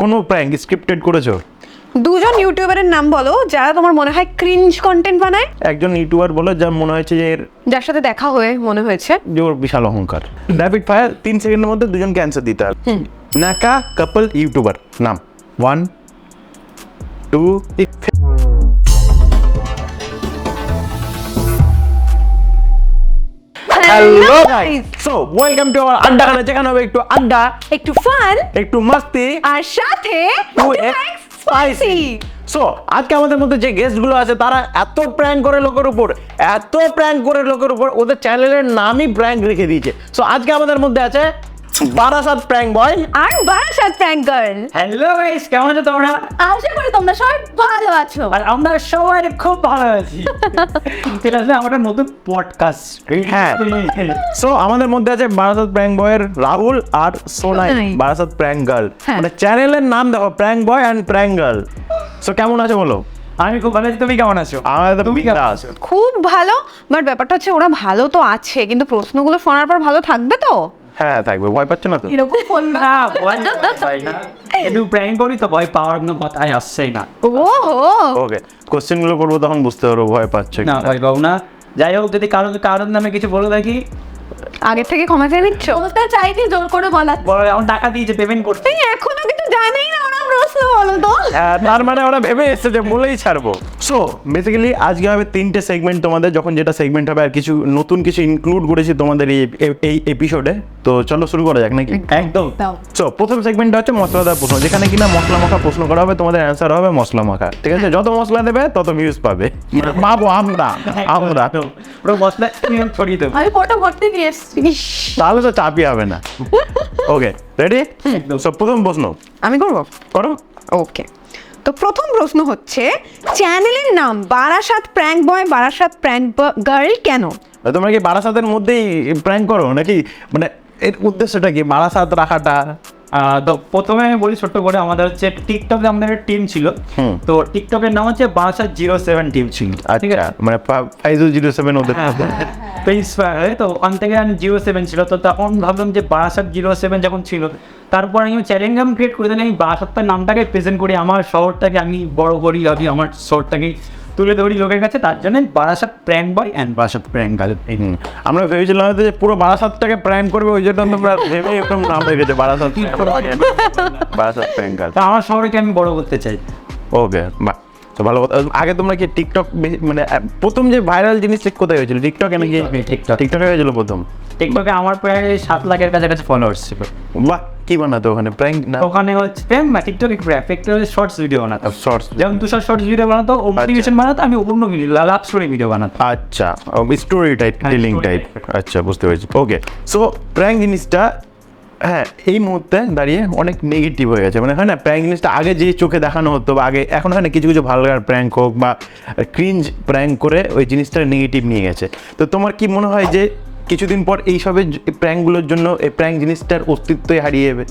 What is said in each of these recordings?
কোনো prank scripted করেছ? দুজন ইউটিউবারের নাম বলো যারা তোমার মনে হয় ক্রিঞ্জ কন্টেন্ট বানায়। একজন ইউটিউবার বলো যার মনে হয়েছে যে এর যার সাথে দেখা হয়ে মনে হয়েছে। যে ওর বিশাল অহংকার। র্যাপিড ফায়ার তিন সেকেন্ডের মধ্যে দুজন ক্যান্সার দিতে হবে নাকা কাপল ইউটিউবার নাম। One two hello guys so welcome to our আড্ডা খানা যেখানে হবে একটু আড্ডা একটু ফান একটু মস্তি আর সাথে স্পাইসি সো আজকে আমাদের মধ্যে যে গেস্টগুলো আছে তারা এত প্র্যাঙ্ক করে লোকের উপর এত প্র্যাঙ্ক করে লোকের উপর ওদের চ্যানেলের নামই প্র্যাঙ্ক রেখে দিয়েছে। সো আজকে আমাদের মধ্যে আছে বারাসাত প্র্যাঙ্ক বয় আর Barasat prank girl hello guys কেমন আছো তোমরা? আশা করি তোমরা সবাই ভালো আছো। আর আমরা সবাই খুব ভালো আছি। এটা হচ্ছে আমাদের নতুন পডকাস্ট হ্যাঁ। সো আমাদের মধ্যে আছে বারাসাত প্র্যাঙ্ক বয়ের রাহুল আর সোনাই। Barasat prank girl. মানে চ্যানেলের নাম দেখো prank boy and prank girl so কেমন আছো বলো? আমি খুব ভালো আছি তুমি কেমন আছো? আমাদের তুমি কেমন বিন্দাস। খুব ভালো বাট ব্যাপারটা হচ্ছে ওরা ভালো তো আছে কিন্তু প্রশ্নগুলো শোনার পর ভালো থাকবে তো? হ্যাঁ থাকবে। ভয় পাচ্ছ না তো? এরকম বলবে না ভয় না একটু প্র্যাঙ্ক করি তো ভয় পাওয়ার কোনো কথাই আসছেই না ও ওকে কোশ্চেনগুলো করব তখন বুঝতে পারব ভয় পাচ্ছ না। ভয় পাবো না। যাই হোক যদি কারোর কারোর নামে কিছু বলে থাকি আগে থেকে ক্ষমা চেয়ে নিচ্ছ? ওটা চাইনি জোর করে বলা বড় টাকা দিয়েছে পেমেন্ট করতে এখনও কিন্তু জানেই না প্রশ্ন বলো তো। তার মানে ওরা ভেবে এসছে যে বলেই ছাড়বো। সো বেসিক্যালি আজকে হবে তিনটে সেগমেন্ট তোমাদের যখন যেটা সেগমেন্ট হবে আর কিছু নতুন কিছু ইনক্লুড করেছি তোমাদের এই এই এপিসোডে তো চলো শুরু করা যাক নাকি? একদম। সো প্রথম সেগমেন্টটা হচ্ছে মশলাদার প্রশ্ন। যেখানে কিনা মশলা মাখা প্রশ্ন করা হবে তোমাদের অ্যান্সার হবে মশলা মাখা। ঠিক আছে? যত মশলা দেবে তত ভিউজ পাবে। মানে পাবো আমরা আমরা। পুরো মশলা ছড়িয়ে দেবো। আমি ফটো ভর্তি নিয়ে এসেছি। তাহলে তো চাপই হবে না। ওকে রেডি একদম। সব প্রথম প্রশ্ন। আমি করব? করো। ওকে তো প্রথম প্রশ্ন হচ্ছে চ্যানেলের নাম Barasat prank boy Barasat prank girl কেন? তোমরা কি বারাসাতের মধ্যেই প্র্যাঙ্ক করো নাকি? মানে এর উদ্দেশ্যটা কি? বারাসাত রাখাটা? তো প্রথমে বলি ছোট্ট করে আমাদের হচ্ছে টিকটকে আমাদের টিম ছিল। তো টিকটকের নাম হচ্ছে বাসা জিরো সেভেন টিম ছিল ঠিক আচ্ছা আছে মানে ফাইভ জিরো সেভেন ওদের হ্যাঁ, তো inspire, তো ওখান থেকে আমি জিরো সেভেন ছিল তো তখন ভাবলাম যে বারাসাত জিরো সেভেন যখন ছিল তারপর আমি চ্যালেঞ্জ আমি ক্রিয়েট করে দিলাম আমি বারাসাতটার নামটাকে প্রেজেন্ট করি আমার শহরটাকে আমি বড় করি আমি আমার শহরটাকে তুলে ধরি লোকের কাছে তার জন্য Barasat prank boy and Barasat prank girl আমরা ভেবেছিলাম যে পুরো বারাসাতটাকে প্র্যাঙ্ক করবে ওই জন্য তোমরা ভেবে এরকম নাম হয়ে গেছে বারাসাত বারাসাত প্র্যাঙ্কার তা আমার শহরকে আমি বড় করতে চাই। ওকে বাহ তো ভালো কথা। আগে তোমরা কি টিকটক মানে প্রথম যে ভাইরাল জিনিস ঠিক কোথায় হয়েছিল? টিকটকে নাকি? টিকটকে, টিকটক। হয়েছিল প্রথম। টিকটকে আমার প্রায় সাত লাখের কাছাকাছি ফলোয়ার্স ছিল। বাহ কি বানাতো ওখানে? প্র্যাঙ্ক না ওখানে হচ্ছে না টিকটকে টিকটকে শর্টস ভিডিও বানাতাম শর্টস যেমন তুষার শর্টস ভিডিও বানাতো ও মোটিভেশন বানাতো আমি অন্য ভিডিও লাভ স্টোরি ভিডিও বানাতাম আচ্ছা স্টোরি টাইপ টেলিং টাইপ আচ্ছা বুঝতে পেরেছি। ওকে সো প্র্যাঙ্ক জিনিসটা হ্যাঁ এই মুহূর্তে দাঁড়িয়ে অনেক নেগেটিভ হয়ে গেছে। মানে হয় না প্র্যাঙ্ক জিনিসটা আগে যে চোখে দেখানো হতো বা আগে এখন হয় না কিছু কিছু ভালগার প্র্যাঙ্ক হোক বা ক্রিঞ্জ প্র্যাঙ্ক করে ওই জিনিসটা নেগেটিভ নিয়ে গেছে। তো তোমার কি মনে হয় যে কিছুদিন পর এইসবের প্র্যাঙ্কগুলোর জন্য এই প্র্যাঙ্ক জিনিসটার অস্তিত্বই হারিয়ে যাবে?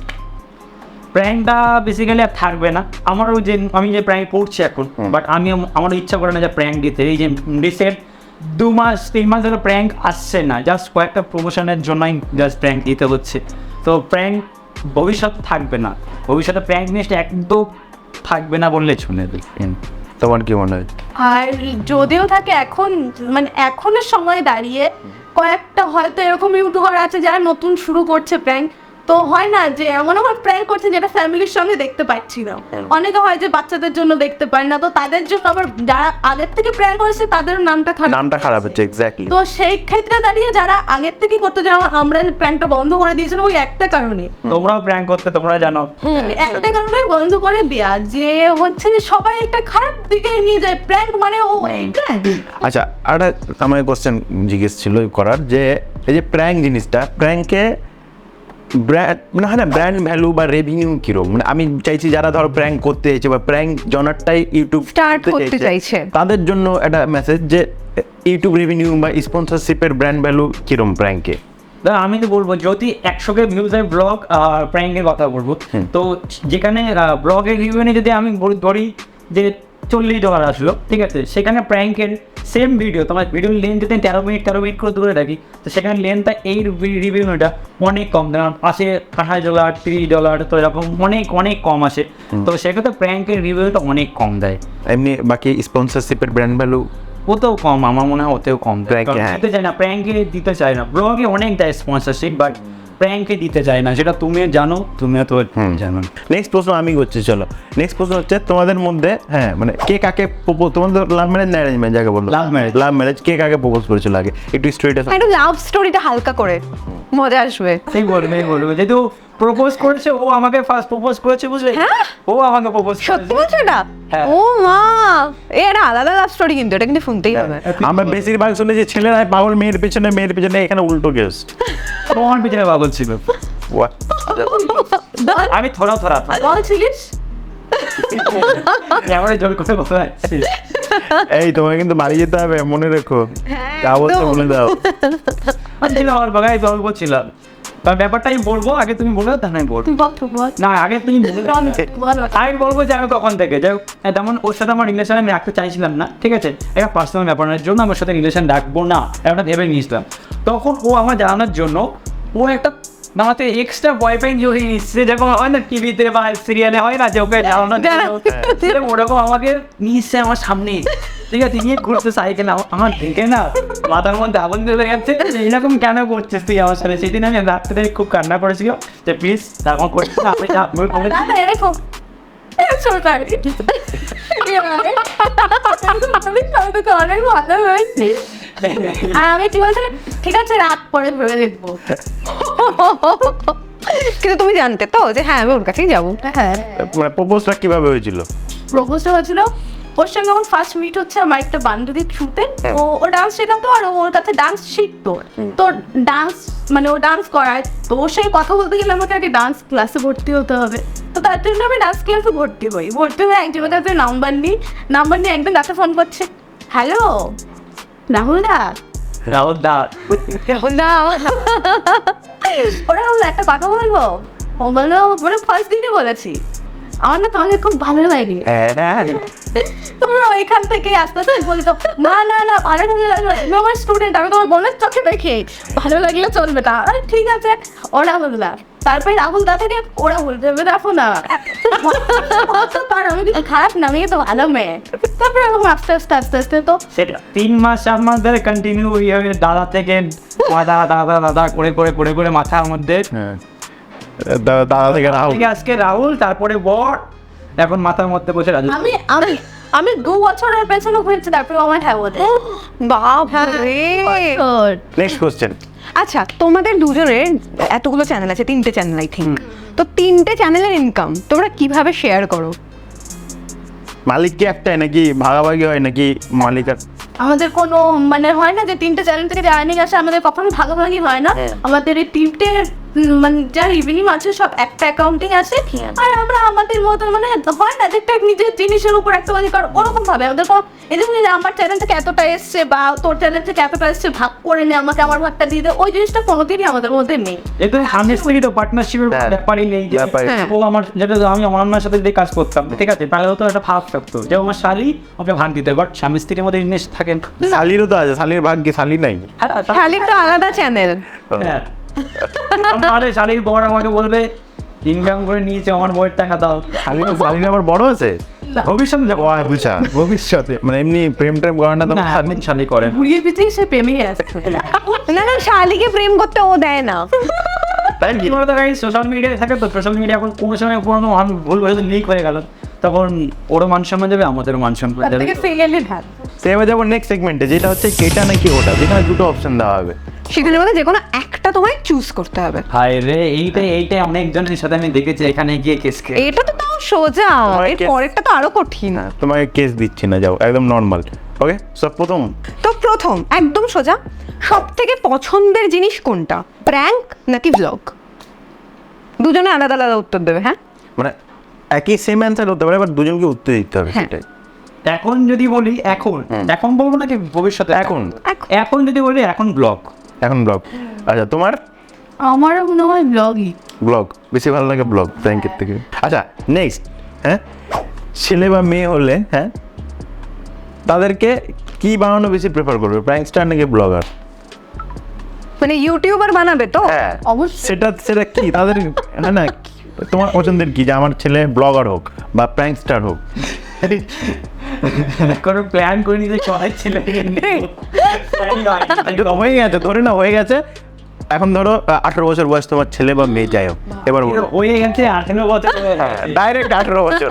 প্র্যাঙ্কটা বেসিক্যালি আর থাকবে না। আমারও যে আমি যে প্র্যাঙ্ক পড়ছি এখন বাট আমি আমারও ইচ্ছা করে না যে প্র্যাঙ্ক দিতে। এই যে রিসেন্ট দু মাস তিন মাস ধরে প্র্যাঙ্ক আসছে না। জাস্ট কয়েকটা প্রমোশনের জন্যই জাস্ট প্র্যাঙ্ক দিতে হচ্ছে। তো প্র্যাঙ্ক ভবিষ্যৎ থাকবে না। ভবিষ্যতে প্র্যাঙ্ক জিনিসটা একদম থাকবে না বললে শুনে দেখেন তোমার কি মনে হয়? আর যদিও থাকে এখন মানে এখনের সময় দাঁড়িয়ে কয়েকটা হয়তো এরকম ইউটিউবার আছে যারা নতুন শুরু করছে প্র্যাঙ্ক তো হয় না যে এমন এমন প্র্যাঙ্ক করছে যেটা ফ্যামিলির সঙ্গে দেখতে পাচ্ছি না। অনেকে হয় যে বাচ্চাদের জন্য দেখতে পায় না তো তাদের জন্য আবার যারা আগের থেকে প্র্যাঙ্ক করেছে তাদের নামটা খারাপ। নামটা খারাপ হচ্ছে এক্স্যাক্টলি তো সেই ক্ষেত্রে দাঁড়িয়ে যারা আগের থেকে করতে যাওয়া আমরা প্র্যাঙ্কটা বন্ধ করে দিয়েছিলাম ওই একটা কারণে। তোমরাও প্র্যাঙ্ক করতে তোমরা জানো। একটা কারণে বন্ধ করে দেয়া যে হচ্ছে যে সবাই একটা খারাপ দিকে নিয়ে যায় প্র্যাঙ্ক মানে ও আচ্ছা আর একটা আমার কোশ্চেন জিজ্ঞেস ছিল করার যে এই যে প্র্যাঙ্ক জিনিসটা প্র্যাঙ্কে ব্র্যান্ড মানে হয় না ব্র্যান্ড ভ্যালু বা রেভিনিউ কীরকম? মানে আমি চাইছি যারা ধরো প্র্যাঙ্ক করতে চাইছে বা প্র্যাঙ্ক জনারটাই ইউটিউব Start করতে চাইছে। তাদের জন্য একটা মেসেজ যে ইউটিউব রেভিনিউ বা স্পন্সরশিপের ব্র্যান্ড ভ্যালু কিরম প্র্যাঙ্কে না, আমি তো বলব যদি একশো একশোকে ভিউজের ব্লগ প্র্যাঙ্কের কথা বলব তো যেখানে ব্লগের রিভিউ নিয়ে যদি আমি ধরি যে চল্লিশ ডলার আসলো ঠিক আছে? সেখানে প্র্যাঙ্কের সেম ভিডিও তোমার ভিডিও লেন্থ যদি তেরো মিনিট তেরো মিনিট করে দূরে রাখি তো সেখানে লেন্থটা এই রিভিউটা অনেক কম। দাম আসে আঠাশ ডলার তিরিশ ডলার তো এরকম অনেক অনেক কম আসে। তো সেক্ষেত্রে প্র্যাঙ্কের রিভিউটা অনেক কম দেয়। এমনি বাকি স্পন্সরশিপের ব্র্যান্ড ভ্যালু ওতেও কম আমার মনে হয় ওতেও কম। হ্যাঁ। দিতে চায় না প্র্যাঙ্কে দিতে চায় না। ব্লগে অনেক দেয় স্পন্সরশিপ বাট প্র্যাঙ্কে দিতে চায় না সেটা তুমি জানো তুমিও তো জানো। নেক্সট প্রশ্ন আমি করছি চলো। নেক্সট প্রশ্ন হচ্ছে তোমাদের মধ্যে হ্যাঁ মানে কে কাকে তোমাদের লাভ ম্যারেজ না অ্যারেঞ্জমেন্ট যাকে বলল লাভ ম্যারেজ লাভ ম্যারেজ কে কাকে প্রপোজ করেছিল আগে? একটু স্টোরিটা একটু লাভ স্টোরিটা হালকা করে মজা আসবে। সেই বলবে বলবে। যেহেতু প্রপোজ করেছে ও আমাকে ফার্স্ট প্রপোজ করেছে বুঝলে? হ্যাঁ? ও আমাকে প্রপোজ সত্যি বলছো এটা? হ্যাঁ। ও মা এ একটা আলাদা লাভ স্টোরি কিন্তু এটা কিন্তু শুনতেই হবে। আমরা বেশিরভাগ শুনে যে ছেলেরা পাগল মেয়ের পেছনে মেয়ের পেছনে এখানে উল্টো কেস তোমার পিছনে পাগল ছিল। আমি থোড়া থোড়া। বল ছিলিস? আমার জোর করে বলা এই তোমাকে কিন্তু বাড়ি যেতে হবে মনে রেখো। যা বলছো বলে দাও। আমার বাগায় গল্প ছিল তার ব্যাপারটা আমি বলব আগে তুমি বলো তাহলে আমি বলব। না আগে তুমি দাও। আমি বলব যে আমি কখন থেকে যাই হ্যাঁ, তেমন ওর সাথে আমার রিলেশন আমি রাখতে চাইছিলাম না ঠিক আছে? একটা পার্সোনাল ব্যাপারের জন্য আমার সাথে রিলেশন রাখব না একটা ভেবে নিয়েছিলাম। তখন ও আমার জানানোর জন্য ও একটা আমাকে এক্সট্রা বয়ফ্রেন্ড জড়িয়ে নিচ্ছে যেরকম হয় না টিভিতে বা সিরিয়ালে হয় না যে ওকে সেরকম ওরকম আমাকে নিচ্ছে আমার সামনে। ঠিক আছে নিয়ে ঘুরতে সাইকেল আমার দেখে না মাথার মধ্যে আগুন যাচ্ছে। যে এরকম কেন করছিস তুই আমার সাথে? সেদিন আমি রাত্রে খুব কান্না করেছিল যে প্লিজ এরকম করছিস আমি আমি কি বলছি ঠিক আছে রাত পরে ভেবে দেখব। কিন্তু তুমি জানতে তো যে হ্যাঁ আমি ওর কাছেই যাব। হ্যাঁ। মানে প্রপোজটা কীভাবে হয়েছিল? প্রপোজটা হয়েছিল ওর সঙ্গে আমার ফার্স্ট মিট হচ্ছে আমার একটা বান্ধবীর থ্রুতে ও ও ডান্স শেখাতো আর ওর কাছে ডান্স শিখতো। তো ডান্স মানে ও ডান্স করায়। তো ওর সঙ্গে কথা বলতে গেলে আমাকে আগে ডান্স ক্লাসে ভর্তি হতে হবে। তো তার জন্য আমি ডান্স ক্লাসে ভর্তি হই। ভর্তি হয়ে একজনের কাছে নাম্বার নিই। নাম্বার নিয়ে একদিন রাতে ফোন করছে হ্যালো রাহুল দা? রাহুল দা। না ওরা বলল একটা কথা বলব? ও বলল মানে ফার্স্ট দিনই বলেছি। আমার না তোমাকে খুব ভালো লাগে। হ্যাঁ তোমরা ওইখান থেকে আস্তে আস্তে বলতো না না না ভালো আমি আমার স্টুডেন্ট আমি তোমার বোনের চোখে দেখি। ভালো লাগলে চলবে না। আরে ঠিক আছে ওরা বললাম তারপরে রাহুল দা থেকে ওরা বলতে হবে দেখো না। আমি কিন্তু খারাপ না আমি তো ভালো মেয়ে। তারপরে এরকম আস্তে আস্তে আস্তে আস্তে তো সেটা তিন মাস চার মাস ধরে কন্টিনিউ দাদা থেকে দাদা দাদা দাদা করে করে করে করে মাথার মধ্যে হ্যাঁ। দাদা থেকে রাহুল। আজকে রাহুল তারপরে বর এখন মাথার মধ্যে বসে রাজু। আমি আমি আমি দু বছরের পেছনে ঘুরেছি তারপরে আমার হ্যাঁ বলে। বাপরে নেক্সট কোশ্চেন আচ্ছা তোমাদের দুজনের এতগুলো চ্যানেল আছে তিনটে চ্যানেল আই থিঙ্ক তো তিনটে চ্যানেলের ইনকাম তোমরা কীভাবে শেয়ার করো? মালিক কি একটাই নাকি ভাগাভাগি হয় নাকি মালিকার? আমাদের কোনো মানে হয় না যে তিনটে চ্যানেল থেকে যে আর্নিং আসে আমাদের কখনো ভাগাভাগি হয় না। আমাদের এই তিনটে মানে যা রিভিনিউ আছে সব একটা অ্যাকাউন্টিং আছে আর আমরা আমাদের মতো মানে হয় না যে একটা নিজের জিনিসের উপর একটা মানে কারণ ওরকম ভাবে আমাদের কোনো এরকম যে আমার চ্যানেল থেকে এতটা এসছে বা তোর চ্যানেল থেকে এতটা এসছে ভাগ করে নে আমাকে আমার ভাগটা দিয়ে দে। ওই জিনিসটা কোনোদিনই আমাদের মধ্যে নেই। স্বামী স্ত্রী পার্টনারশিপের। ব্যাপারই নেই যে হ্যাঁ। ও আমার যেটা আমি আমার অন্যের সাথে যদি কাজ করতাম ঠিক আছে? তাহলে তো একটা ভাব থাকতো যে আমার শালি ওকে ভাগ দিতে বাট স্বামী স্ত্রীর মধ্যে জিনিস থাকেন শালিরও তো আছে শালির ভাগ্যে শালি নাই। তা- তো আলাদা চ্যানেল হ্যাঁ। আরে শালির বর আমাকে বলবে ইনকাম করে নিয়েছে আমার বইয়ের টাকা দাও। শালি শালির আবার বড় আছে ভবিষ্যতে যাব ও বুঝা। ভবিষ্যতে। মানে এমনি প্রেম টেম করে না তো শালি শালি করেন ঘুরিয়ে পিছিয়ে সে প্রেমে আসছে না না শালিকে প্রেম করতে ও দেয় না। তাই কি বলতো গাই সোশ্যাল মিডিয়ায় থাকে তো সোশ্যাল মিডিয়া এখন কোনো সময় পুরোনো আমি ভুল হয়তো লিক হয়ে গেল। তখন ওরও মান সম্মান যাবে আমাদেরও মান সম্মান যাবে। থেকে সিঙ্গেলই ঢাল। সে এবার যাব নেক্সট সেগমেন্টে যেটা হচ্ছে কেটা নাকি ওটা যেখানে দুটো অপশন দেওয়া হবে। সেখানে মধ্যে যে কোনো একটা তোমায় চুজ করতে হবে। হায় রে এইটাই এইটাই অনেকজনের সাথে আমি দেখেছি এখানে গিয়ে কেস খেয়ে। এটা তো তাও সোজা এর পরেরটা তো আরও কঠিন। তোমাকে কেস দিচ্ছি না যাও একদম নর্মাল ওকে সব প্রথম। তো প্রথম একদম সোজা সব থেকে পছন্দের জিনিস কোনটা? প্র্যাঙ্ক নাকি ব্লগ দুজনে আলাদা আলাদা উত্তর দেবে হ্যাঁ? মানে একই সেম অ্যান্সার হতে পারে এবার দুজনকে উত্তর দিতে হবে হ্যাঁ। সেটাই। এখন যদি বলি এখন এখন বলব নাকি ভবিষ্যতে? এখন। এখন। যদি বলি এখন ব্লগ এখন ব্লগ আচ্ছা তোমার? আমারও মনে হয় ব্লগই ব্লগ বেশি ভালো লাগে ব্লগ ব্যাংকের থেকে আচ্ছা নেক্সট হ্যাঁ? ছেলে বা মেয়ে হলে হ্যাঁ? তাদেরকে কি বানানো বেশি প্রেফার করবে প্র্যাঙ্ক স্টার নাকি ব্লগার মানে ইউটিউবার বানাবে তো? হ্যাঁ। অবশ্যই। সেটা সেটা কি? তাদের না না তোমার পছন্দের কি? যে আমার ছেলে ব্লগার হোক বা প্র্যাঙ্ক স্টার হোক। কোনো প্ল্যান করে নিতে চলাই ছিল হয়ে গেছে ধরে না হয়ে গেছে। এখন ধরো আঠারো বছর বয়স তোমার ছেলে বা মেয়ে যাই হোক এবার হয়ে গেছে আঠেরো বছর ডাইরেক্ট আঠারো বছর।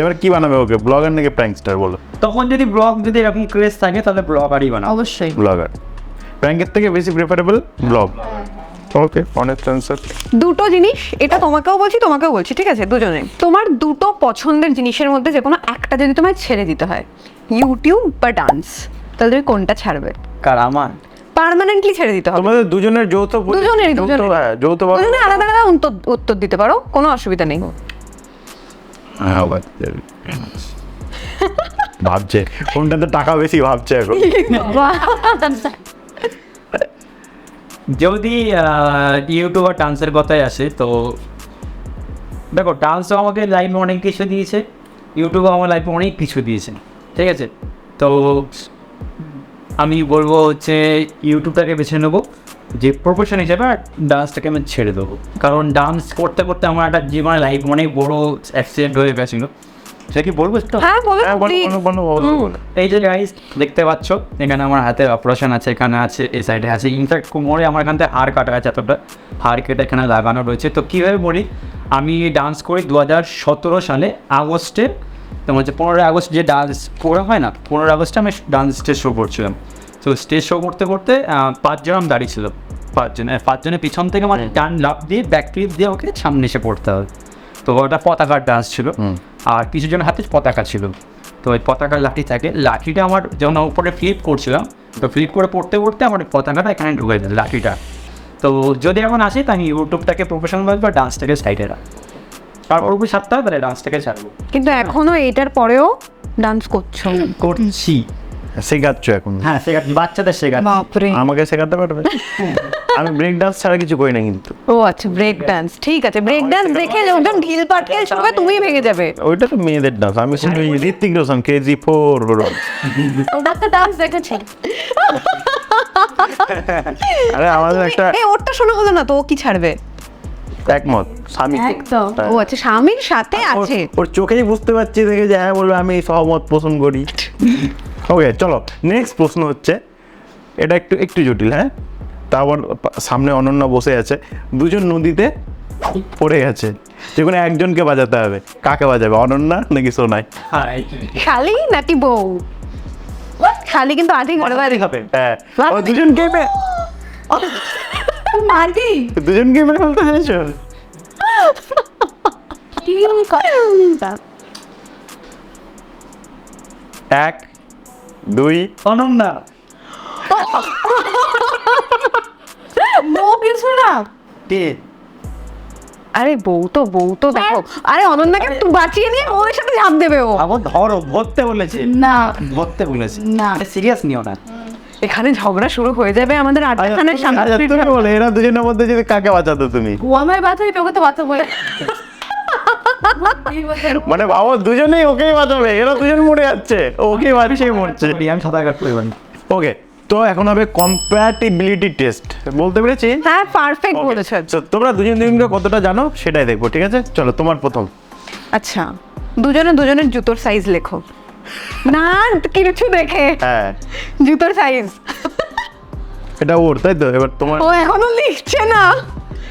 এবার কি বানাবে ওকে ব্লগার নাকি প্র্যাঙ্ক স্টার বলো। তখন যদি ব্লগ যদি এরকম ক্রেজ থাকে তাহলে ব্লগারই বানাও অবশ্যই। ব্লগার প্র্যাঙ্কের থেকে বেশি preferable blog okay honest answer দুটো জিনিস এটা তোমাকেও বলছি তোমাকেও বলছি ঠিক আছে দুজনে। তোমার দুটো পছন্দের জিনিসের মধ্যে যে কোনো একটা যদি তোমায় ছেড়ে দিতে হয় ইউটিউব বা ডান্স তাহলে তুমি কোনটা ছাড়বে? কার আমার? পার্মানেন্টলি ছেড়ে দিতে হবে। তোমাদের দুজনের যৌথ দুজনেরই, যৌথ হ্যাঁ, দুজনে আলাদা আলাদা উত্তর উত্তর দিতে পারো কোনো অসুবিধা নেই। হ্যাঁ। ভাবছে কোনটাতে টাকা বেশি ভাবছে এখন? যদি ইউটিউব আর ডান্সের কথায় আসে, তো দেখো, ডান্সও আমাকে লাইফে অনেক কিছু দিয়েছে ইউটিউবও আমার লাইফে অনেক কিছু দিয়েছে, ঠিক আছে? তো আমি বলব হচ্ছে ইউটিউবটাকে বেছে নেব, যে প্রফেশন হিসেবে ডান্সটাকে আমি ছেড়ে দেবো। কারণ ডান্স করতে করতে আমার একটা জীবনে লাইফ অনেক বড় অ্যাক্সিডেন্ট হয়ে গেছিল। সে কি বলব? একটু? হ্যাঁ বলো হ্যাঁ, বলো, বলো, বলো। এই যে গাইস দেখতে পাচ্ছ এখানে আমার হাতে অপারেশন আছে এখানে আছে এই সাইডে আছে। ইনফ্যাক্ট কোমরে আমার এখান থেকে হাড় কাটা আছে এতটা হাড় কেটে এখানে লাগানো রয়েছে। তো কীভাবে বলি আমি ডান্স করি দু হাজার সতেরো সালে আগস্টে তোমার হচ্ছে পনেরোই আগস্ট যে ডান্স করা হয় না পনেরোই আগস্টে আমি ডান্স স্টেজ শো করছিলাম। তো স্টেজ শো করতে করতে পাঁচজন আমি পাঁচজন আহ, পাঁচজনের পিছন থেকে আমার টান লাভ দিয়ে ব্যাক ট্রিপ দিয়ে ওকে সামনে এসে পড়তে হবে তো ওটা পতাকার ডান্স ছিল। আর কিছু জন হাতে পতাকা ছিল। তো ওই পতাকার লাঠি থাকে। লাঠিটা আমার যখন উপরে ফ্লিপ করছিলাম তো ফ্লিপ করে পড়তে পড়তে আমার ওই পতাকাটা এখানে ঢুকে যায় লাঠিটা। তো যদি এখন আসি তাই ইউটিউবটাকে প্রফেশনাল বা ডান্সটাকে সাইডে রাখ। তারপর উপরে সাতটা তাহলে ডান্সটাকে ছাড়বো। কিন্তু এখনও এটার পরেও ডান্স করছ? করছি। শেখাচ্ছ এখন। হ্যাঁ শেখা বাচ্চাদের শেখা বাপরে। আমাকে শেখাতে পারবে? আমি ব্রেক ডান্স ছাড়া কিছু করি না কিন্তু। ও আচ্ছা ব্রেক ডান্স ঠিক আছে। ব্রেক ডান্স দেখে লোকজন ঢিল পাটকেল সবাই তুমি ভেঙে যাবে। ওইটা তো মেয়েদের ডান্স আমি শুধু ঋত্বিক রোশন কেজি ফোর ওটা একটা ডান্স দেখেছি। আরে আমাদের একটা এই ওরটা শোনা হলো না তো ও কি ছাড়বে? একমত স্বামী। একদম। ও আচ্ছা স্বামীর সাথে আছে। ওর চোখেই বুঝতে পারছি দেখে যে হ্যাঁ বলবে আমি সহমত পোষণ করি। ওকে চলো নেক্সট প্রশ্ন হচ্ছে এটা একটু একটু জটিল হ্যাঁ? তারপর সামনে অনন্য বসে আছে। দুজন নদীতে পড়ে গেছে যে কোনো একজনকে বাজাতে হবে। কাকে বাজাবে অনন্যা নাকি সোনাই? হ্যাঁ। শালি নাকি বউ? শালি কিন্তু আধি ঘরে বাইরে হবে হ্যাঁ। ও দুজনকে মে- মাটি? দুজনকে মেরে ফেলতে চাইছো এক দুই। অনন্যা কিছু না। কে? আরে বউ তো বউ তো দেখো। আরে অনন্যাকে একটু বাঁচিয়ে নিয়ে ওর সাথে ঝাঁপ দেবে ও। আবার ধরো ধরতে বলেছে। না। ধরতে বলেছে। না। সিরিয়াস নিও না। এখানে ঝগড়া শুরু হয়ে যাবে আমাদের আটখানের সামনে তুমি বলো এরা দুজনের মধ্যে যদি কাকে বাঁচাতো তুমি? ও আমায় বাঁচাই তোকে তো বাঁচাবো মানে বাবা দুজনেই ওকেই বাঁচাবে এরা দুজন মরে যাচ্ছে ও ওকেই বাঁচিয়ে মরছে। আমি সাঁতার কাটতে পারি ওকে তো এখন হবে কম্প্যাটিবিলিটি টেস্ট বলতে পেরেছি? হ্যাঁ পারফেক্ট তোমরা দুজন দুজনকে কতটা জানো সেটাই দেখব ঠিক আছে? চলো তোমার প্রথম। আচ্ছা দুজনে দুজনের জুতোর সাইজ লেখো। না কিছু দেখে। হ্যাঁ। জুতোর সাইজ এটা ওর তাই তো? এবার তোমার ও এখনও লিখছে না।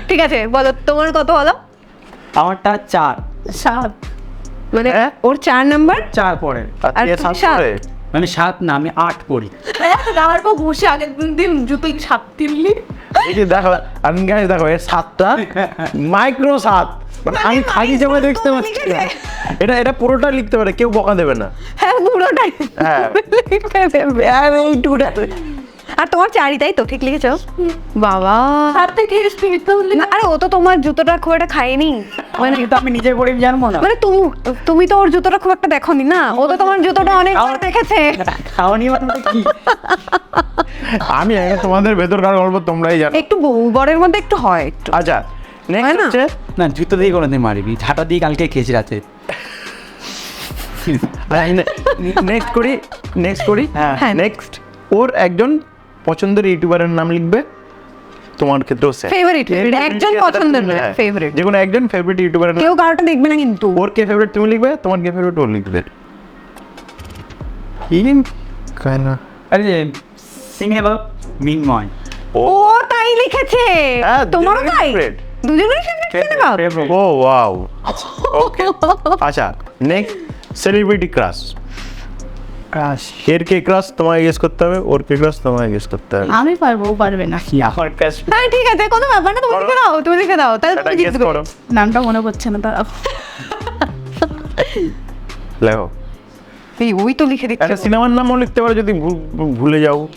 ঠিক আছে বলো তোমার কত হলো আমারটা চার। সাত। মানে হ্যাঁ? ওর চার নাম্বার? চার পরে আর সাত? মানে সাত না আমি আট পড়ি। আমার পর বসে আগের দিন দিন জুতো সাত দিল্লি। এই যে দেখো আমি গাইজ দেখো এর সাতটা মাইক্রো সাত। মানে আমি খালি জামা দেখতে পাচ্ছি। না। এটা এটা পুরোটা লিখতে পারে কেউ বকা দেবে না। হ্যাঁ পুরোটাই হ্যাঁ। লিখে দেবে। আর তোমার চারি তাই তো? ঠিক লিখেছো? বাবা। আরে ও তো তোমার জুতোটা খুব একটা খায়নি। মানে কিন্তু আমি নিজে পড়ি জানব না। মানে তুমি তুমি তো ওর জুতোটা খুব একটা দেখোনি না? ও তো তোমার জুতোটা অনেক দেখেছে। খাওয়ানি মানে কি? আমি তোমাদের ভেতরকার গল্প তোমরাই জানো। একটু বউ বরের মধ্যে একটু হয় একটু। আচ্ছা নেক্সট না? হচ্ছে না জুতো দিয়ে কোনোদিন মারিবি ঝাঁটা দিয়ে কালকে খেয়েছি রাতে। নেক্সট করি নেক্সট করি। হ্যাঁ। হ্যাঁ। নেক্সট ওর একজন পছন্দের ইউটিউবারের নাম লিখবে তোমার ক্ষেত্রেও. Favorite, favorite, একজন পছন্দের নয়, হ্যাঁ, যে কোনো একজন ফেভারিট ইউটিউবারের নাম কেউ কারোটা দেখবে না কিন্তু। ওর কে ফেভারিট তুমি লিখবে তোমার কে ফেভারিট ও লিখবে। কি? কেন? আরে সিনেমা মিনময়। ও ও তাই লিখেছে। হ্যাঁ, তোমারও তাই। দুজনেরই ফেভারিট সিনেমা ও ওয়াও ওকে আচ্ছা নেক্সট সেলিব্রিটি ক্রাশ ক্রাশ এর কে ক্রাশ তোমায় গেস করতে হবে। ওর কে ক্রাশ তোমায় গেস করতে হবে। আমি পারব ও পারবে না। কি আমার ক্রাশ হ্যাঁ ঠিক আছে কোনো ব্যাপার না তুমি। লিখে দাও তুমি লিখে দাও তাহলে তুমি গেস করো। নামটা মনে পড়ছে না তারা লেখো। এই ওই তো লিখে দিচ্ছে। একটা সিনেমার নামও লিখতে পারো যদি ভুল- ভুলে যাও।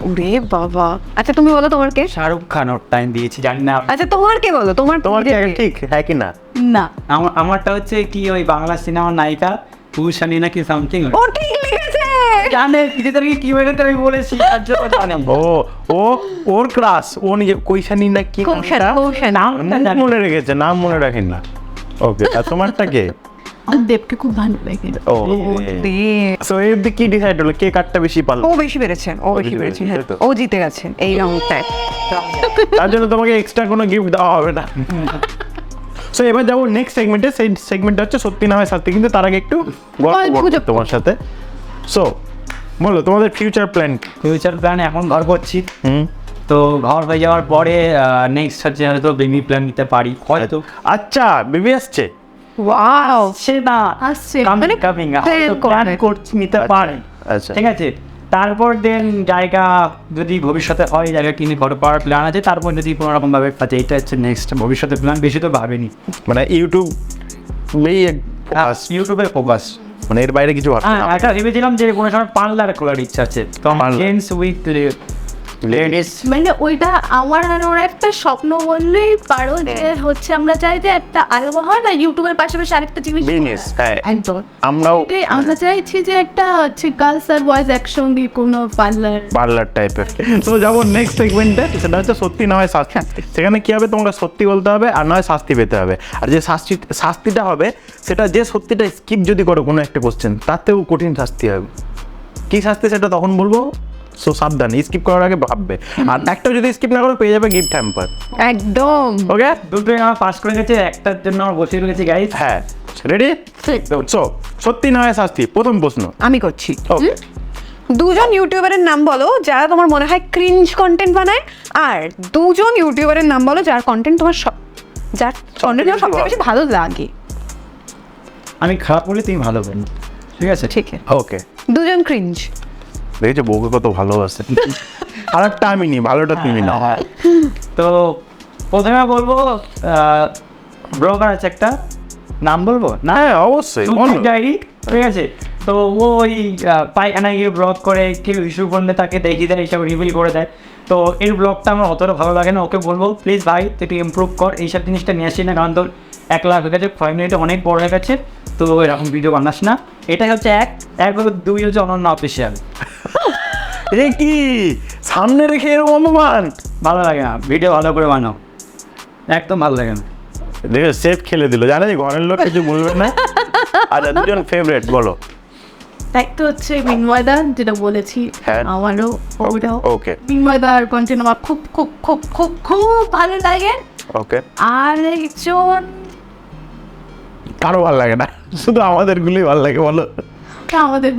ওরে বাবা। আচ্ছা তুমি বলো তোমার কে? শাহরুখ খান ওর টাইম দিয়েছি জানি না। আচ্ছা তোমার কে বলো? তোমার তোমার কি? ঠিক? হ্যাঁ কি না? না। আমার আমারটা হচ্ছে কি ওই বাংলা সিনেমার নায়িকা পুষানি নাকি সামথিং ও ঠিক জানে কি হয়ে আমি বলেছি তার জন্য জানে ও ও ওর ক্রাশ ও নিজে কৈশানি না কি? নাম মনে রেখেছে নাম মনে রাখেন না। ওকে আর তোমারটা কে? দেবকে খুব ভালো লাগে। ও সো কি ডিসাইড হলো? কে কাটটা বেশি পারল ও বেশি পেরেছে ও বেশি পেরেছে, হ্যাঁ। ও জিতে গেছে এই রাউন্ডটায় তার জন্য তোমাকে এক্সট্রা কোনো গিফট দেওয়া হবে না। সো এবার যাব নেক্সট সেগমেন্টে সেই সেগমেন্টটা হচ্ছে সত্যি না হয় সত্যি কিন্তু তার আগে একটু গল্প। তোমার সাথে। সো বলো তোমাদের ফিউচার প্ল্যান ফিউচার প্ল্যান এখন ঘর করছি। হুম। তো ঘর হয়ে যাওয়ার পরে নেক্সট হচ্ছে হয়তো বেবি প্ল্যান নিতে পারি। হয়তো। আচ্ছা বেবি আসছে? ওয়াও সে না। আসছে মানে কামিং প্ল্যান করছি নিতে পারে। আচ্ছা। ঠিক আছে? তারপর দেন জায়গা যদি ভবিষ্যতে হয় জায়গা কিনে ঘর পাওয়ার প্ল্যান আছে তারপর যদি কোনো রকম ভাবে আছে এটা হচ্ছে নেক্সট ভবিষ্যতের প্ল্যান বেশি তো ভাবেনি। মানে ইউটিউব ইউটিউবে ফোকাস মানে এর বাইরে কিছু ভাবছি হ্যাঁ না একটা ভেবেছিলাম যে কোনো সময় পার্লার খোলার ইচ্ছা আছে তো। জেন্টস উইথ লেডিস মানে ওইটা আমার আর ওর একটা স্বপ্ন বললেই পারো যে হচ্ছে আমরা চাই যে একটা আলাদা হয় না ইউটিউবের পাশাপাশি আরেকটা জিনিস বিজনেস হ্যাঁ। একদম। আমরাও আমরা চাইছি যে একটা হচ্ছে গার্লস আর বয়েজ একসঙ্গে কোনো পার্লার পার্লার টাইপের তো যাব নেক্সট সেগমেন্টে সেটা হচ্ছে সত্যি না হয় শাস্তি সেখানে কি হবে? তোমাকে সত্যি বলতে হবে আর নয় শাস্তি পেতে হবে। আর যে শাস্তি শাস্তিটা হবে সেটা যে সত্যিটা স্কিপ যদি করো কোনো একটা কোশ্চেন তাতেও কঠিন শাস্তি হবে। কি শাস্তি সেটা তখন বলব? সো সাবধান স্কিপ করার আগে ভাববে। আর একটা যদি স্কিপ না করো পেয়ে যাবে গিফট হ্যাম্পার একদম। ওকে দুটোই আমার পাস করে গেছে একটার জন্য আমার বসে রয়েছে গাইজ হ্যাঁ রেডি সো সত্যি নয় শাস্তি? প্রথম প্রশ্ন। আমি করছি। ওকে দুজন ইউটিউবারের নাম বলো যারা তোমার মনে হয় ক্রিঞ্জ কন্টেন্ট বানায় আর দুজন ইউটিউবারের নাম বলো যার কন্টেন্ট তোমার সব যার কন্টেন্ট তোমার সবচেয়ে বেশি ভালো লাগে। আমি খারাপ বলে তুমি ভালো বলি। ঠিক আছে? ঠিক আছে ওকে দুজন ক্রিঞ্জ দেখেছ? বউকে কত ভালোবাসে। আর একটা আমি নি ভালোটা তুমি না হ্যাঁ। তো প্রথমে বলব ব্রোকার আছে একটা। নাম বলব? না? হ্যাঁ অবশ্যই ডায়েরি ঠিক আছে? তো ও ওই আহ, পায়খানা গিয়ে ব্লগ করে কেউ ইস্যু করলে তাকে দেখিয়ে দেয় এইসব রিভিল করে দেয়। তো এর ব্লগটা আমার অতটা ভালো লাগে না ওকে বলব প্লিজ ভাই তুই একটু ইমপ্রুভ কর এইসব জিনিসটা নিয়ে আসি না কারণ তোর এক লাখ হয়ে গেছে ফাইভ মিনিটে অনেক বড় হয়ে গেছে তো এরকম ভিডিও বানাস না। এটাই হচ্ছে এক এক দুই হচ্ছে অনন্য অফিসিয়াল এ কি? সামনে রেখে এরকম অপমান? ভালো লাগে না ভিডিও ভালো করে বানাও। একদম ভালো লাগে না। দেখে সেফ খেলে দিল জানে ঘরের লোক কিছু বলবে না? আচ্ছা দুজন ফেভারিট বলো। তাই তো হচ্ছে মিনময়দা যেটা বলেছি হ্যাঁ। আমারও ওটাও ওকে মিনময়দার কন্টেন্ট আমার খুব খুব খুব খুব খুব ভালো লাগে। ওকে আর একজন কারও ভালো লাগে না। শুধু আমাদের গুলোই ভালো লাগে বলো। আমাদের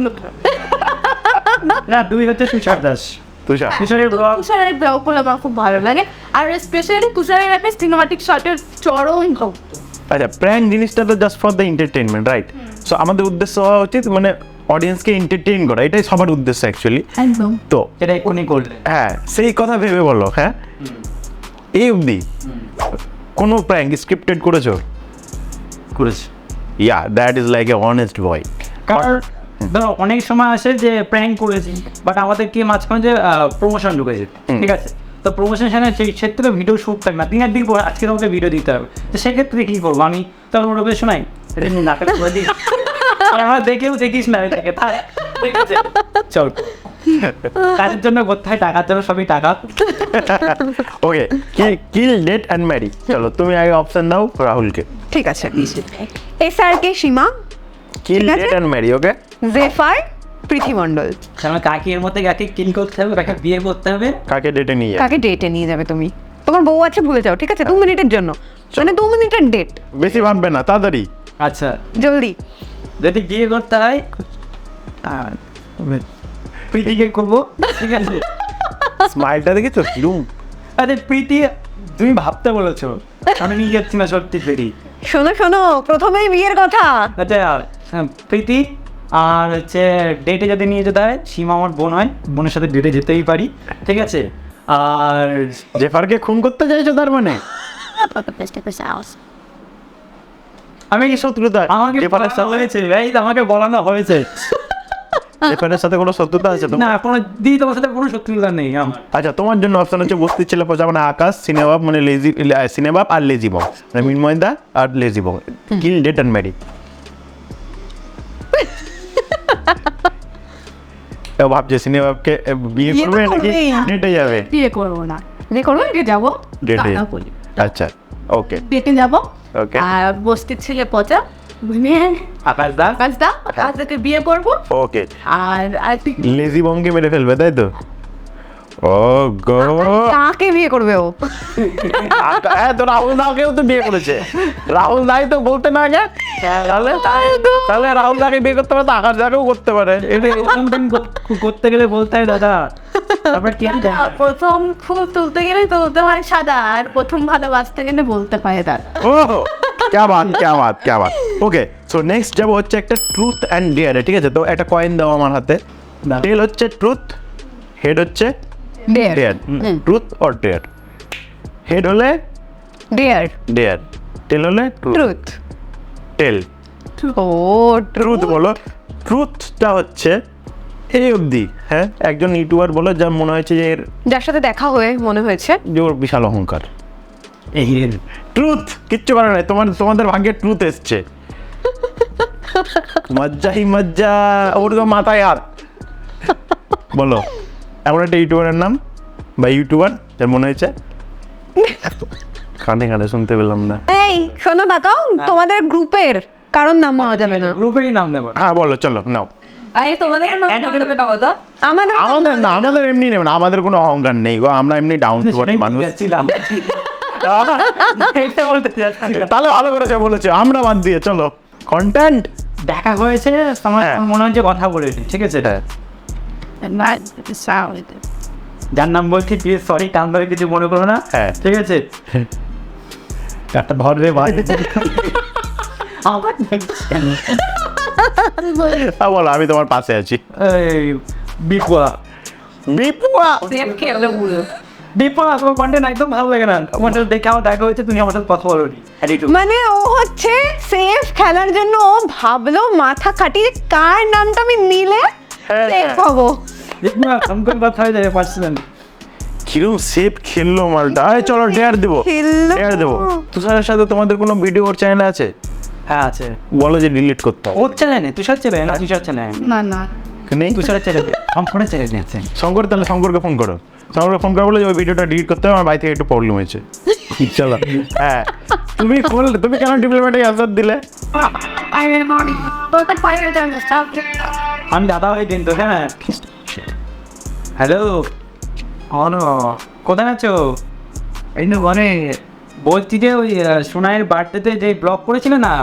না দুই হচ্ছে তুষার দাস। তুষার। তুষারের ব্লগ। তুষারের ব্লগ আমার খুব ভালো লাগে। আর স্পেশালি তুষারের একটা সিনেমাটিক শটের চরম আচ্ছা প্র্যাঙ্ক জিনিসটা তো just for the entertainment right so আমাদের উদ্দেশ্য হওয়া উচিত মানে অডিয়েন্সকে এন্টারটেইন করা এটাই সবার উদ্দেশ্য অ্যাকচুয়ালি একদম। তো এটা এক্ষুনি করলে হ্যাঁ সেই কথা ভেবে বলো হ্যাঁ? এই অবধি কোনো প্র্যাঙ্ক স্ক্রিপ্টেড করেছ? করেছে। Yeah that is like a honest boy কারণ ধরো অনেক সময় আসে যে প্র্যাঙ্ক করেছি বাট আমাদের কি মাঝখানে যে প্রমোশন ঢুকেছে ঠিক আছে? তো প্রমোশন সেখানে সেই ক্ষেত্রে ভিডিও শ্যুট থাকে না দিনের দিন পর আজকে তোমাকে ভিডিও দিতে হবে। তো সেক্ষেত্রে কী করব আমি? তখন ওটা শোনাই নাটক করে দিই আর আমার দেখেও দেখিস না চল। কাজের জন্য হয় টাকার জন্য সবই টাকা। Okay kill date and marry চলো তুমি আগে অপশন দাও রাহুলকে। ঠিক আছে। S R K Seema. Kill date and marry okay জেফার Priti Mondal আমার কাকি এর মধ্যে কাকে কিন করতে হবে কাকে বিয়ে করতে হবে? কাকে ডেটে নিয়ে যাবে? কাকে ডেটে নিয়ে যাবে তুমি? তোমার বউ আছে ভুলে যাও ঠিক আছে? দু মিনিটের জন্য। মানে দু মিনিটের ডেট বেশি ভাববে না তাড়াতাড়ি। আচ্ছা। জলদি। যদি বিয়ে করতে হয় প্রীতিকে করব? ঠিক আছে। স্মাইলটা দেখেছ? কিরম? আরে প্রীতি তুমি ভাবতে বলেছ। আমি নিয়ে যাচ্ছি না সত্যি ফেরি। শোনো শোনো প্রথমেই বিয়ের কথা। আচ্ছা হ্যাঁ, প্রীতি আর হচ্ছে ডেটে যদি নিয়ে যেতে হয় সীমা আমার বোন হয় বোনের সাথে ডেটে যেতেই পারি ঠিক আছে? আর জেফারকে খুন করতে চাইছো তার মানে? আমি কি শত্রুতা? আমাকে জেফারের সাথে হয়েছে এই তো আমাকে বলানো হয়েছে। জেফারের সাথে কোনো শত্রুতা আছে না কোনো দিদি তোমার সাথে কোনো শত্রুতা নেই আমার। আচ্ছা তোমার জন্য অপশন হচ্ছে বস্তির ছেলে পচা মানে আকাশ সিনেবাব মানে লেজি সিনেবাব আর লেজি বং মানে মিনময় দা আর lazy bong kill date and marry ভাবছে সিনেবাবকে বিয়ে বিয়ে করবে নাকি ডেটে যাবে? বিয়ে করব না। বিয়ে করবে ডেটে যাব ডেটে আচ্ছা ওকে ডেটে যাব। ওকে আর বস্তির ছেলে পচা মেয়ে আকাশ দা আকাশ দা আকাশকে বিয়ে করব ওকে আর আর লেজি বংকে মেরে ফেলবে তাই তো ও গো কাকে বিয়ে করবে ও হ্যাঁ তো রাহুল দাকেও তো বিয়ে করেছে রাহুল দাই তো বলতে না আগে তাহলে তাহলে রাহুল দাকে বিয়ে করতে পারে তো আকাশ দাকেও করতে পারে করতে গেলে বলতে হয় দাদা তারপরে কি প্রথম ফুল তুলতে গেলে তুলতে হয় সাদা আর প্রথম ভালোবাসতে গেলে বলতে পারে তার ও ক্যা বাত ক্যা বাত ক্যা বাত ওকে সো নেক্সট যাব হচ্ছে একটা ট্রুথ অ্যান্ড ডেয়ারে ঠিক আছে? তো একটা কয়েন দেওয়া আমার হাতে। টেল হচ্ছে ট্রুথ হেড হচ্ছে dare truth or dare head হলে ডেয়ার ডেয়ার টেল হলে ট্রুথ টেল ও ট্রুথ বলো। ট্রুথটা হচ্ছে এই অবধি হ্যাঁ? একজন ইউটিউবার বলো যা মনে হয়েছে যে এর যার সাথে দেখা হয়ে মনে হয়েছে। যে ওর বিশাল অহংকার। এই ট্রুথ কিচ্ছু করার নাই তোমার তোমাদের ভাগ্যে ট্রুথ এসছে। মজ্জা হি মজ্জা ওর তো মাথায় হাত। বলো এমন একটা ইউটিউবারের নাম? বা ইউটিউবার যার মনে হয়েছে? কানে কানে শুনতে পেলাম না। এই শোনো তাকাও তোমাদের গ্রুপের কারণ নাম পাওয়া যাবে না। গ্রুপেরই নাম নেব। হ্যাঁ বলো চলো নাও। আরে তোমাদের আমাদের আমাদের না আমাদের এমনি নেব না আমাদের কোনো অহংকার নেই গো আমরা এমনি ডাউন টু মানুষ। যাচ্ছিলাম এটা বলতে। তাহলে ভালো করেছে বলেছে আমরা বাদ দিয়ে চলো। কন্টেন্ট দেখা হয়েছে আমার হ্যাঁ। মনে হচ্ছে কথা বলেছি ঠিক আছে? হ্যাঁ। যার নাম বলছি প্লিজ সরি টান ধরে কিছু মনে করো না হ্যাঁ। ঠিক আছে? একটা ধর রে ভাই। আমার বলো আমি তোমার পাশে আছি। এই বিপুয়া। বিপুয়া? তোমার কন্টেন্ট একদম ভালো লাগে না। তোমার সাথে দেখে আমার দেখা হয়েছে তুমি আমার সাথে কথা বলো মানে ও হচ্ছে সেফ খেলার জন্য ও ভাবলো মাথা খাটিয়ে কার নামটা আমি নিলে? হ্যাঁ, সেফ হ্যাঁ। হব বিপুয়া কথা হয়ে যাবে পার্সোনাল কিরম সেফ খেললো মালটা? এই চলো ডেয়ার দেবো। ডেয়ার দেবো। তুষারের সাথে তোমাদের কোনো ভিডিও ওর চ্যানেল আছে? হ্যাঁ আছে। বলো যে ডিলিট করতে হবে। ওর চ্যানেল তুষার চ্যানেল না তুষার চ্যানেল না না। নেই? তুষারের চ্যানেল আছে শঙ্কর তাহলে শঙ্করকে ফোন করো। শঙ্করকে ফোন করে বলে যে ওই ভিডিওটা ডিলিট করতে হবে আমার বাড়ি থেকে একটু প্রবলেম হয়েছে। চলো হ্যাঁ। তুমি বললে তুমি কেন ডিপ্লোমেটিক আনসার দিলে? আমি দাদা হয়ে কিন্তু হ্যাঁ। হ্যালো অন কোথায় আছো? এই তো ঘরে বলছি যে ওই সোনাইয়ের বার্থডেতে যে ব্লগ করেছিলে না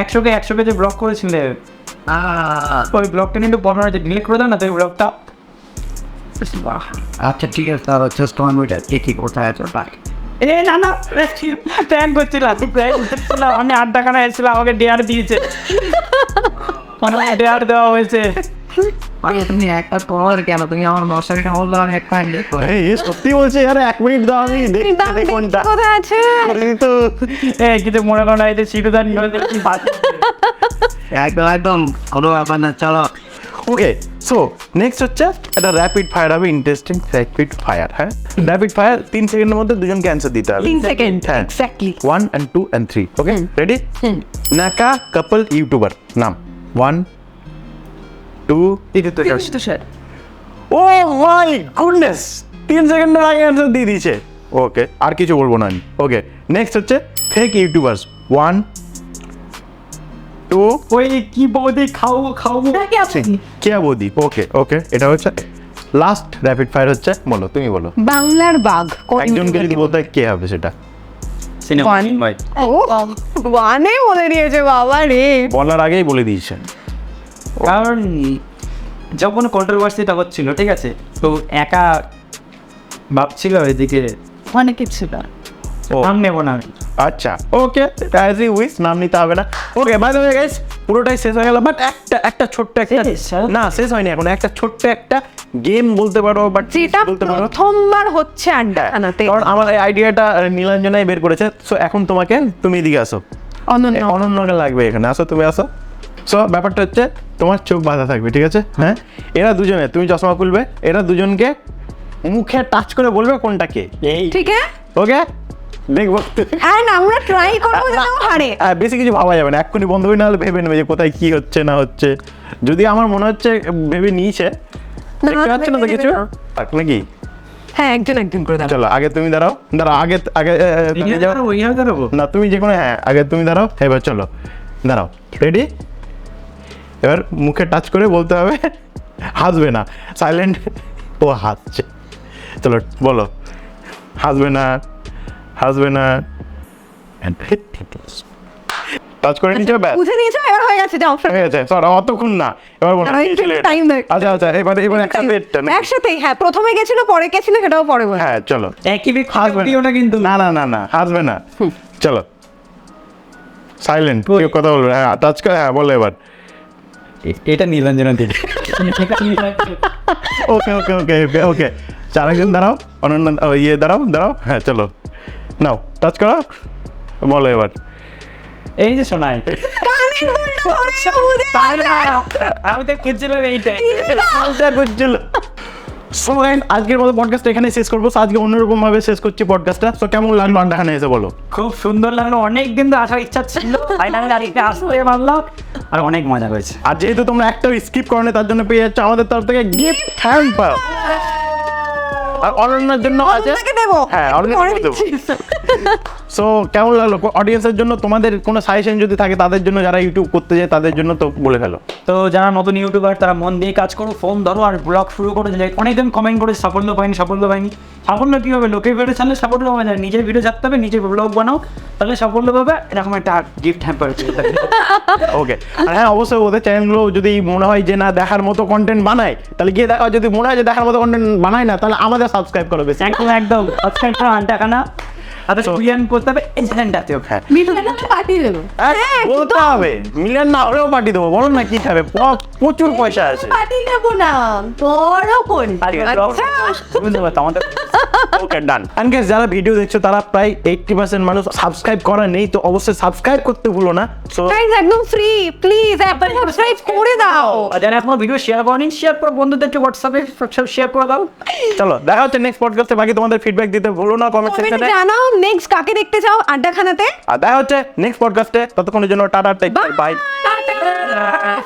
একশোকে একশোকে যে ব্লক করেছিলে ওই ব্লগটা কিন্তু বর্ণনা ডিলিট করে দাও না তো ওই ব্লগটা আচ্ছা ঠিক আছে তাহলে ওয়ান মিনিট কি কি কোথায় আছে বাই এ না না প্ল্যান করছিলাম প্ল্যান করছিলাম আমি আট টাকা না এসেছিলাম আমাকে ডেয়ার দিয়েছে ডেয়ার দেওয়া হয়েছে তুমি একটা কেন তুমি আমার মশারি কামড় দাও এক এই সত্যি বলছে আরে এক মিনিট দাও আমি দেখি কোনটা কোথায় আছে তো এ কিছু মনে করো না এতে সিটুদার নিয়ে দেখছি একদম একদম কোনো ব্যাপার না চলো ওকে সো নেক্সট হচ্ছে একটা র্যাপিড ফায়ার হবে ইন্টারেস্টিং র্যাপিড ফায়ার হ্যাঁ? র্যাপিড ফায়ার তিন সেকেন্ডের মধ্যে দুজনকে অ্যান্সার দিতে হবে। তিন সেকেন্ড হ্যাঁ। Exactly one and two and three okay ready নাকা কাপল ইউটিউবার নাম। One two Tushar oh my goodness তিন সেকেন্ডের আগে অ্যান্সার দিয়ে দিয়েছে। ওকে আর কিছু বলব না আমি। ওকে নেক্সট হচ্ছে ফেক ইউটিউবার্স ওয়ান টু। ওই কি বৌদি খাও আপনি? কেয়া বৌদি। ওকে ওকে এটা হচ্ছে লাস্ট র্যাপিড ফায়ার হচ্ছে বলো তুমি বলো। বাংলার বাঘ কোন একজনকে যদি বলতে কে হবে সেটা? Cinema One. ভাই ও ওয়ানে বলে দিয়েছে বাবা রে। বলার আগেই বলে দিয়েছেন কারণ যখন কন্ট্রোভার্সিটা হচ্ছিল ঠিক আছে তো একা ভাবছিল এদিকে। অনেক কিছু না ও নাম নেব না আমি আচ্ছা ওকে অ্যাজ ই উইস নাম নিতে হবে না। Okay by the way guys পুরোটাই শেষ হয়ে গেল বাট একটা একটা ছোট্ট একটা না শেষ হয়নি এখন একটা ছোট্ট একটা গেম বলতে পারো বাট যেটা বলতে পারো। প্রথমবার হচ্ছে আড্ডা খানাতে কারণ আমার এই আইডিয়াটা নীলাঞ্জনাই বের করেছে সো এখন তোমাকে তুমি এদিকে আসো। অনন্য। অনন্যকে লাগবে এখানে আসো তুমি আসো। সো ব্যাপারটা হচ্ছে তোমার চোখ বাঁধা থাকবে ঠিক আছে? হ্যাঁ। এরা দুজনে তুমি চশমা খুলবে এরা দুজনকে মুখে টাচ করে বলবে কোনটা কে। ঠিক আছে? ওকে দেখব। অ্যান্ড আমরা ট্রাই করব যেন হারে। বেশি কিছু ভাবা যাবে না এক্ষুনি বন্ধ হয়ে না হলে ভেবে নেবে যে কোথায় কি হচ্ছে না হচ্ছে। যদি আমার মনে হচ্ছে ভেবে নিয়েছে না, দেখতে পাচ্ছ না তো কিছু? নাকি? হ্যাঁ একজন একজন করে দাঁড়াও। চলো আগে তুমি দাঁড়াও দাঁড়াও আগে আগে দাঁড়াবো না তুমি যে কোনো হ্যাঁ আগে তুমি দাঁড়াও এবার চলো দাঁড়াও। রেডি এবার মুখে টাচ করে বলতে হবে হাসবে না। সাইলেন্ট ও হাসছে। চলো বলো হাসবে না। হাসবে না টাচ করে নিচে ব্যাস। বুঝে নিয়েছো এবার হয়ে গেছে যাও হয়ে গেছে সর অতক্ষণ না এবার বলো time দেয়। আচ্ছা আচ্ছা এবারে এবার একসাথে এটা নাকি? একসাথেই হ্যাঁ প্রথমে গেছিল পরে গেছিল সেটাও পরে বল হ্যাঁ চলো। একই ব্যক্তি হাসবে দিও না কিন্তু। না না না না হাসবে না। চলো। সাইলেন্ট কেউ কথা বলবে হ্যাঁ টাচ করে হ্যাঁ বলো এবার। এটা নীলাঞ্জনা দিদি ওকে ওকে ওকে ওকে ওকে চার একজন দাঁড়াও অনন্য ইয়ে দাঁড়াও দাঁড়াও হ্যাঁ চলো। নাও টাচ করো। বলো এবার। এই যে শোনাই আমি তো খুঁজছিলাম এইটাই সো আজকের মতো পডকাস্ট এখানে শেষ করব। আজকে অন্যরকম ভাবে শেষ করছি পডকাস্টটা তো কেমন লাগল আন্ডাখানে এসে বলো? খুব সুন্দর লাগল। অনেক দিন তো আসার ইচ্ছা ছিল। ফাইনালি আজকে আসতে পারলাম। আর অনেক মজা হয়েছে। আর যেহেতু তোমরা একটা স্কিপ করো তার জন্য পেয়ে যাচ্ছ আমাদের তরফ থেকে গিফট হ্যান্ড পাও আর অনন্যার জন্য আছে। হ্যাঁ অনন্যাকে দেবো। সো কেমন লাগল? অডিয়েন্সের জন্য তোমাদের কোনো সাজেশন যদি থাকে তাদের জন্য যারা ইউটিউব করতে যায় তাদের জন্য তো বলে ফেলো। তো যারা নতুন ইউটিউবার তারা মন দিয়ে কাজ করো ফোন ধরো আর ব্লগ শুরু করে। দিলে অনেকজন কমেন্ট করে সাফল্য পাইনি সাফল্য পাইনি। সাফল্য কী হবে? লোকের ভিডিও ছাড়লে সাফল্য হবে না। নিজের ভিডিও ছাড়তে হবে নিজের ব্লগ বানাও। তাহলে সাফল্য পাবে এরকম একটা গিফট হ্যাম্পার ওকে আর হ্যাঁ অবশ্যই ওদের চ্যানেলগুলো যদি মনে হয় যে না দেখার মতো কন্টেন্ট বানায় তাহলে গিয়ে দেখা যদি মনে হয় যে দেখার মতো কন্টেন্ট বানায় না তাহলে আমাদের সাবস্ক্রাইব করো বেশি। একদম একদম। সাবস্ক্রাইব করো আনটাকানা তাদের করতে হবে চ্যানেলটাতেও হ্যাঁ মিঠুন পাঠিয়ে দেবো। হ্যাঁ, বলতে হবে মিলিয়ন না হলেও পার্টি দেবো বলো না কি খাবে প্রচুর পয়সা আছে। পাঠিয়ে দেবো না বড় করে। বুঝতে আমাদের ওকে ডান অ্যান্ড গ্যাস যারা ভিডিও দেখছ তারা প্রায় এইটটি পার্সেন্ট মানুষ সাবস্ক্রাইব করা নেই তো অবশ্যই সাবস্ক্রাইব করতে ভুলো না। সো একদম ফ্রি প্লিজ অ্যাপল সাবস্ক্রাইব করে দাও। আর যারা এখনও ভিডিও শেয়ার করেনি শেয়ার করো বন্ধুদেরকে হোয়াটসঅ্যাপে শেয়ার করে দাও। চলো দেখা হচ্ছে নেক্সট পডকাস্টে বাকি তোমাদের ফিডব্যাক দিতে ভুলো না কমেন্ট সেকশনে জানাও নেক্সট কাকে দেখতে চাও? আড্ডাখানাতে? আর দেখা হচ্ছে নেক্সট পডকাস্টে ততক্ষণের জন্য টাটা টেক বাই